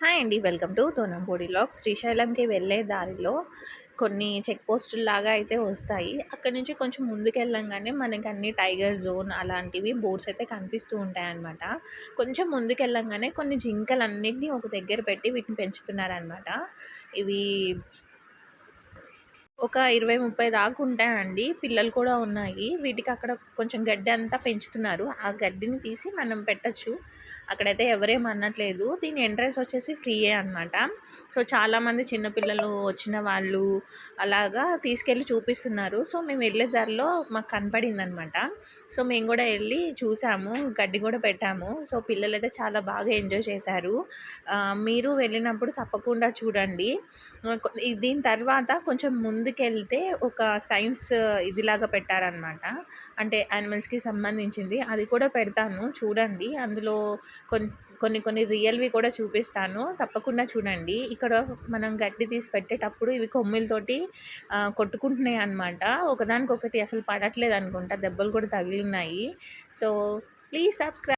Hi అండి. Welcome to తోనంపూడి lock శ్రీశైలంకి వెళ్ళే దారిలో కొన్ని చెక్ పోస్టులు లాగా అయితే వస్తాయి. అక్కడ నుంచి కొంచెం ముందుకెళ్ళంగానే మనకి అన్ని టైగర్ జోన్ అలాంటివి బోర్డ్స్ అయితే కనిపిస్తూ ఉంటాయి అన్నమాట కొంచెం ముందుకెళ్ళంగానే కొన్ని జింకలన్నింటినీ ఒక దగ్గర పెట్టి వీటిని పెంచుతున్నారనమాట ఇవి ఒక ఇరవై ముప్పై దాకా ఉంటాయండి. పిల్లలు కూడా ఉన్నాయి. వీటికి అక్కడ కొంచెం గడ్డి అంతా పెంచుతున్నారు. ఆ గడ్డిని తీసి మనం పెట్టచ్చు. అక్కడైతే ఎవరేం అనట్లేదు. దీని ఎంట్రెన్స్ వచ్చేసి ఫ్రీయే అనమాట సో చాలామంది చిన్నపిల్లలు వచ్చిన వాళ్ళు అలాగా తీసుకెళ్ళి చూపిస్తున్నారు. సో మేము వెళ్ళే దారిలో మాకు కనపడింది అనమాట సో మేము కూడా వెళ్ళి చూసాము. గడ్డి కూడా పెట్టాము. సో పిల్లలు అయితే చాలా బాగా ఎంజాయ్ చేశారు. మీరు వెళ్ళినప్పుడు తప్పకుండా చూడండి. దీని తర్వాత కొంచెం ముందు ముందుకెళ్తే ఒక సైన్స్ ఇదిలాగా పెట్టారనమాట అంటే యానిమల్స్కి సంబంధించింది. అది కూడా పెడతాను. చూడండి. అందులో కొన్ని కొన్ని కొన్ని రియల్వి కూడా చూపిస్తాను. తప్పకుండా చూడండి. ఇక్కడ మనం గడ్డి తీసి పెట్టేటప్పుడు ఇవి కొమ్ములతోటి కొట్టుకుంటున్నాయి అనమాట ఒకదానికొకటి అసలు పడట్లేదు అనుకుంటా. దెబ్బలు కూడా తగిలి ఉన్నాయి సో ప్లీజ్ సబ్స్క్రైబ్